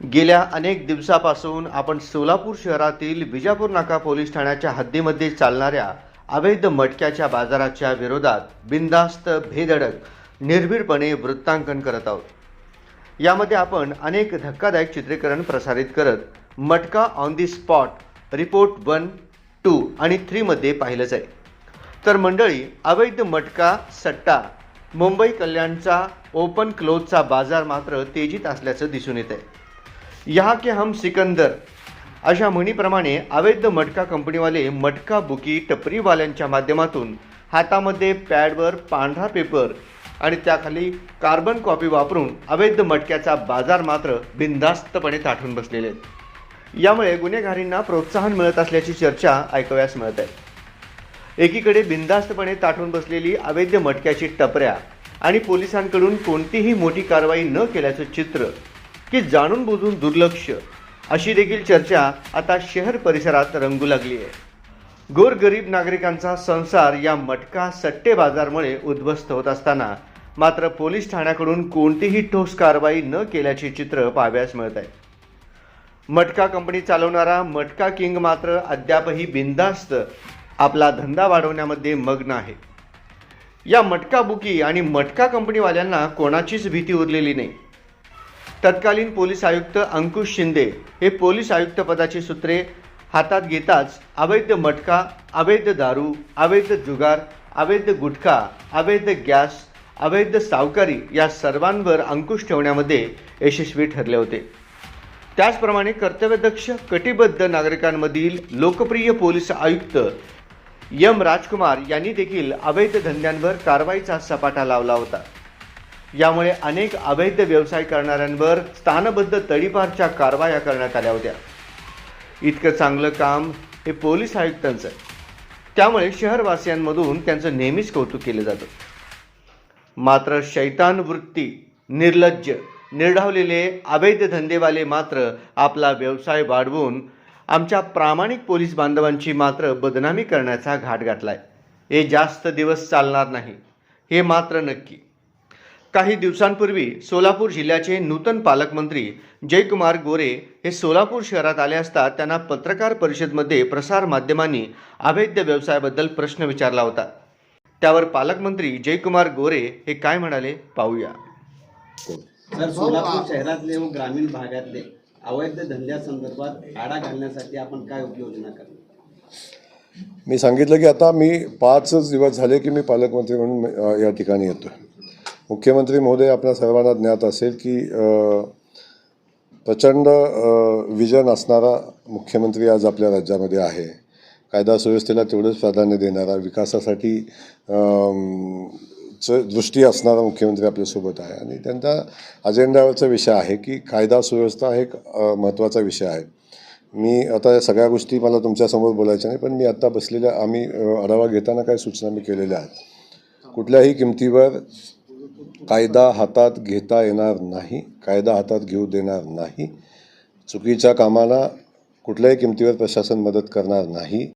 गेल्या अनेक दिवसापासून आपण सोलापूर शहरातील विजापूर नाका पोलीस ठाण्याच्या हद्दीमध्ये चालणाऱ्या अवैध मटक्याच्या बाजाराच्या विरोधात बिनधास्त भेदडक निर्भीडपणे वृत्तांकन करत आहोत. यामध्ये आपण अनेक धक्कादायक चित्रीकरण प्रसारित करत मटका on the spot report one two आणि थ्रीमध्ये पाहिलंच आहे. तर मंडळी अवैध मटका सट्टा मुंबई कल्याणचा ओपन क्लोजचा बाजार मात्र तेजीत असल्याचं दिसून येत आहे यहाँ के हम सिकंदर। अशा म्हणीप्रमाणे अवैध मटका कंपनीवाले मटका बुकी टपरीवाल्यांच्या माध्यमातून हातामध्ये पॅडवर पांढरा पेपर आणि त्याखाली कार्बन कॉपी वापरून अवैध मटक्याचा बाजार मात्र बिनधास्तपणे ताठून बसलेले आहेत. यामुळे गुन्हेगारींना प्रोत्साहन मिळत असल्याची चर्चा ऐकव्यास मिळत आहे. एकीकडे बिनधास्तपणे ताठून बसलेली अवैध मटक्याची टपऱ्या आणि पोलिसांकडून कोणतीही मोठी कारवाई न केल्याचं चित्र की जाणून बुजून दुर्लक्ष. अशी देखील चर्चा आता शहर परिसरात रंगू लागली आहे. गोरगरीब नागरिकांचा संसार या मटका सट्टे बाजारमुळे उद्ध्वस्त होत असताना मात्र पोलीस ठाण्याकडून कोणतीही ठोस कारवाई न केल्याचे चित्र पाहाव्यास मिळत आहे. मटका कंपनी चालवणारा मटका किंग मात्र अद्यापही बिंदास्त आपला धंदा वाढवण्यामध्ये मग्न आहे. या मटका बुकी आणि मटका कंपनीवाल्यांना कोणाचीच भीती उरलेली नाही. तत्कालीन पोलीस आयुक्त अंकुश शिंदे हे पोलीस आयुक्तपदाची सूत्रे हातात घेताच अवैध मटका अवैध दारू अवैध जुगार अवैध गुटखा अवैध गॅस अवैध सावकारी या सर्वांवर अंकुश ठेवण्यामध्ये यशस्वी ठरले होते. त्याचप्रमाणे कर्तव्यदक्ष कटिबद्ध नागरिकांमधील लोकप्रिय पोलीस आयुक्त यम राजकुमार यांनी देखील अवैध धंद्यांवर कारवाईचा सपाटा लावला होता. यामुळे अनेक अवैध व्यवसाय करणाऱ्यांवर स्थानबद्ध तडीपारच्या कारवाया करण्यात आल्या होत्या. इतकं चांगलं काम हे पोलीस आयुक्तांचं आहे. त्यामुळे शहरवासियांमधून त्यांचं नेहमीच कौतुक केलं जातं. मात्र शैतान वृत्ती निर्लज्ज निर्ढावलेले अवैध धंदेवाले मात्र आपला व्यवसाय वाढवून आमच्या प्रामाणिक पोलीस बांधवांची मात्र बदनामी करण्याचा घाट गाठलाय. हे जास्त दिवस चालणार नाही. हे मात्र नक्की. काही दिवसांपूर्वी सोलापूर जिल्ह्याचे नूतन पालकमंत्री जयकुमार गोरे हे सोलापूर शहरात आले असता त्यांना पत्रकार परिषदमध्ये प्रसार माध्यमांनी अवैध व्यवसायाबद्दल प्रश्न विचारला होता. त्यावर पालकमंत्री जयकुमार गोरे हे काय म्हणाले पाहूया. सर सोलापूर शहरातले व ग्रामीण भागातले अवैध धंद्यासंदर्भात आळा घालण्यासाठी आपण काय उपाययोजना करणार? मी सांगितलं की आता मी पाचच दिवस झाले की मी पालकमंत्री म्हणून या ठिकाणी येतो मुख्यमंत्री महोदय आपल्या सर्वांना ज्ञात असेल की प्रचंड विजन असणारा मुख्यमंत्री आज आपल्या राज्यामध्ये आहे. कायदा सुव्यवस्थेला तेवढंच प्राधान्य देणारा विकासासाठी च दृष्टी असणारा मुख्यमंत्री आपल्यासोबत आहे. आणि त्यांचा अजेंड्यावरचा विषय आहे की कायदा सुव्यवस्था हा एक महत्त्वाचा विषय आहे. मी आता या सगळ्या गोष्टी मला तुमच्यासमोर बोलायच्या नाही पण मी आत्ता बसलेल्या आम्ही आढावा घेताना काही सूचना मी केलेल्या आहेत. कुठल्याही किमतीवर कायदा हातात घेता येणार नाही कायदा हातात घेऊ देणार नाही चुकीच्या कामाला कुठल्याही किमतीवर प्रशासन मदत करणार नाही.